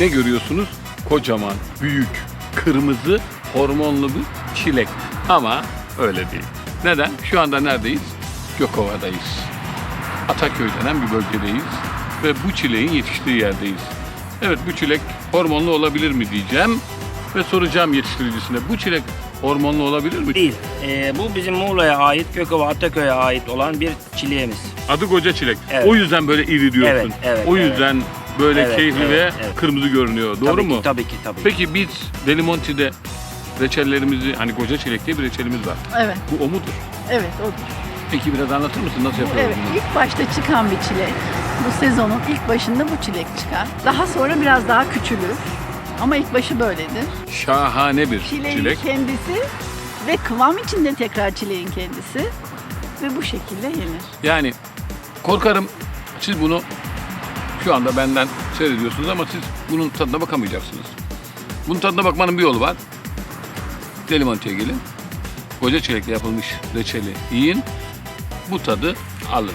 ne görüyorsunuz? Kocaman, büyük, kırmızı, hormonlu bir çilek. Ama öyle değil. Neden? Şu anda neredeyiz? Gökova'dayız. Ataköy denen bir bölgedeyiz ve bu çileğin yetiştiği yerdeyiz. Evet bu çilek hormonlu olabilir mi diyeceğim ve soracağım yetiştiricisine. Bu çilek hormonlu olabilir mi? Değil. Ee, bu bizim Muğla'ya ait, Gökova Ataköy'e ait olan bir çileğimiz. Adı koca çilek. Evet. O yüzden böyle iri diyorsun. Evet, evet, o evet. Böyle Evet, keyifli evet, ve evet. kırmızı görünüyor. Doğru tabii mu? Ki, tabii ki, tabii ki. Peki biz Delimonti'de reçellerimizi hani koca çilek diye bir reçelimiz var. Evet, Bu o mudur? evet odur. Peki biraz anlatır mısın nasıl yapıyoruz evet bunu? ilk başta çıkan bir çilek. Bu sezonun ilk başında bu çilek çıkar. Daha sonra biraz daha küçülür. Ama ilk başı böyledir. Şahane bir Çileğin çilek. kendisi ve kıvam içinde tekrar çileğin kendisi ve bu şekilde yenir. Yani korkarım siz bunu şu anda benden seyrediyorsunuz ama siz bunun tadına bakamayacaksınız. Bunun tadına bakmanın bir yolu var. Delimonti'ye gelin. Koca çilekle yapılmış reçeli yiyin. Bu tadı alın.